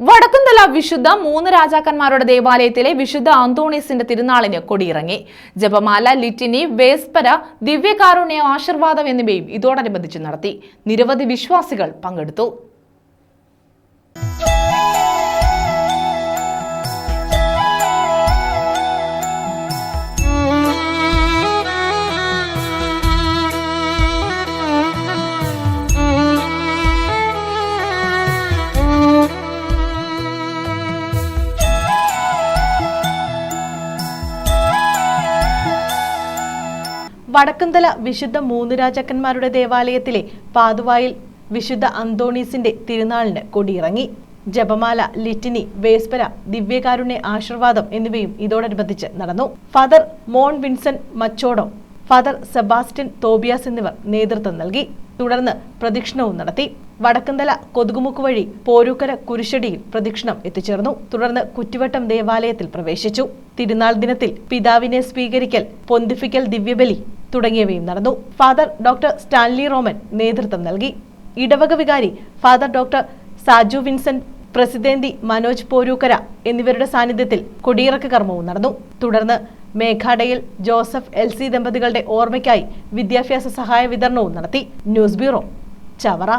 വടക്കുംതല വിശുദ്ധ മൂന്ന് രാജാക്കന്മാരുടെ ദേവാലയത്തിലെ വിശുദ്ധ അന്തോണീസിന്റെ തിരുനാളിന് കൊടിയിറങ്ങി. ജപമാല ലിറ്റിനി വേസ്പര ദിവ്യകാരുണ്യ ആശീർവാദം എന്നിവയും ഇതോടനുബന്ധിച്ച് നടത്തി. നിരവധി വിശ്വാസികൾ പങ്കെടുത്തു. വടക്കുംതല വിശുദ്ധ മൂന്ന് രാജാക്കന്മാരുടെ ദേവാലയത്തിലെ പാതുവായിൽ വിശുദ്ധ അന്തോണീസിന്റെ തിരുനാളിന് കൊടിയിറങ്ങി. ജപമാല ലിറ്റിനി വേസ്പര ദിവ്യകാരുണ്യ ആശീർവാദം എന്നിവയും ഇതോടനുബന്ധിച്ച് നടന്നു. ഫാദർ മോൺ Vincent Machado father Sebastian Tobias എന്നിവർ നേതൃത്വം നൽകി. തുടർന്ന് പ്രദക്ഷിണവും നടത്തി. വടക്കുംതല കൊതുകുമുക്ക് വഴി പോരൂക്കര കുരിശടിയിൽ പ്രദക്ഷിണം എത്തിച്ചേർന്നു. തുടർന്ന് കുറ്റിവട്ടം ദേവാലയത്തിൽ പ്രവേശിച്ചു. തിരുനാൾ ദിനത്തിൽ പിതാവിനെ സ്വീകരിക്കൽ പൊന്തിഫിക്കൽ ദിവ്യബലി തുടങ്ങിയവയും നടന്നു. ഫാദർ ഡോക്ടർ സ്റ്റാൻലി റോമൻ നേതൃത്വം നൽകി. ഇടവക വികാരി ഫാദർ ഡോക്ടർ സാജു വിൻസെന്റ് പ്രസിദ്ധേന്തി മനോജ് പോരൂക്കര എന്നിവരുടെ സാന്നിധ്യത്തിൽ കൊടിയിറക്ക് കർമ്മവും നടന്നു. തുടർന്ന് മേഘാടയിൽ ജോസഫ് എൽ സി ദമ്പതികളുടെ ഓർമ്മയ്ക്കായി വിദ്യാഭ്യാസ സഹായ വിതരണവും നടത്തി. News bureau Chavara.